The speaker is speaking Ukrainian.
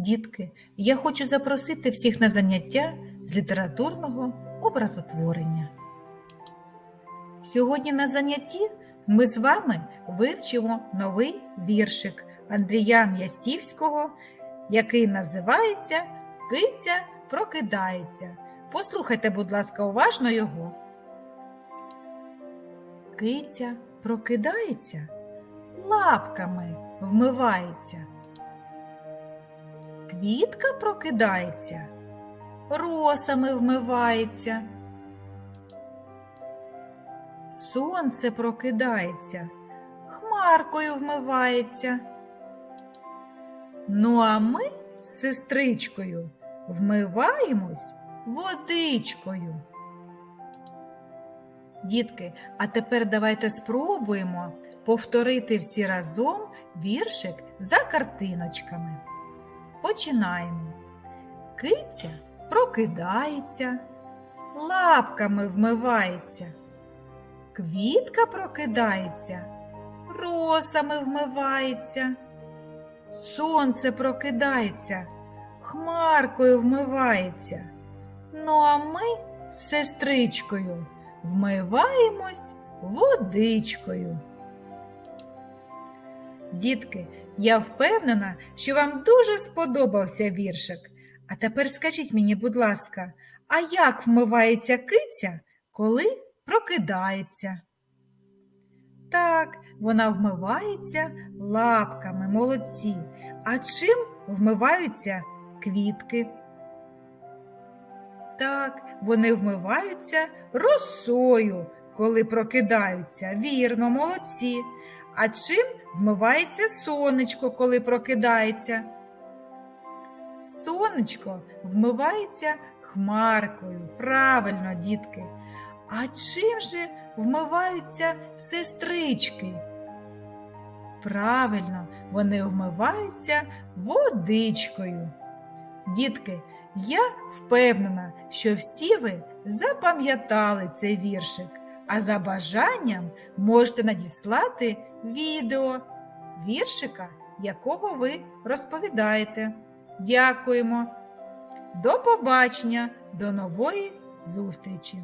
Дітки, я хочу запросити всіх на заняття з літературного образотворення. Сьогодні на занятті ми з вами вивчимо новий віршик Андрія М'ястівського, який називається Киця прокидається. Послухайте, будь ласка, уважно його. Киця прокидається, лапками вмивається. Квітка прокидається, росами вмивається. Сонце прокидається, хмаркою вмивається. Ну, а ми з сестричкою вмиваємось водичкою. Дітки, а тепер давайте спробуємо повторити всі разом віршик за картиночками. Починаємо. Киця прокидається, лапками вмивається. Квітка прокидається, росами вмивається. Сонце прокидається, хмаркою вмивається. Ну а ми з сестричкою вмиваємось водичкою. Дітки, я впевнена, що вам дуже сподобався віршик. А тепер скажіть мені, будь ласка, а як вмивається киця, коли прокидається? Так, вона вмивається лапками, молодці. А чим вмиваються квітки? Так, вони вмиваються росою, коли прокидаються. Вірно, молодці. А чим вмивається сонечко, коли прокидається? Сонечко вмивається хмаркою. Правильно, дітки. А чим же вмиваються сестрички? Правильно, вони вмиваються водичкою. Дітки, я впевнена, що всі ви запам'ятали цей віршик, а за бажанням можете надіслати відео віршика, якого ви розповідаєте. Дякуємо. До побачення, до нової зустрічі!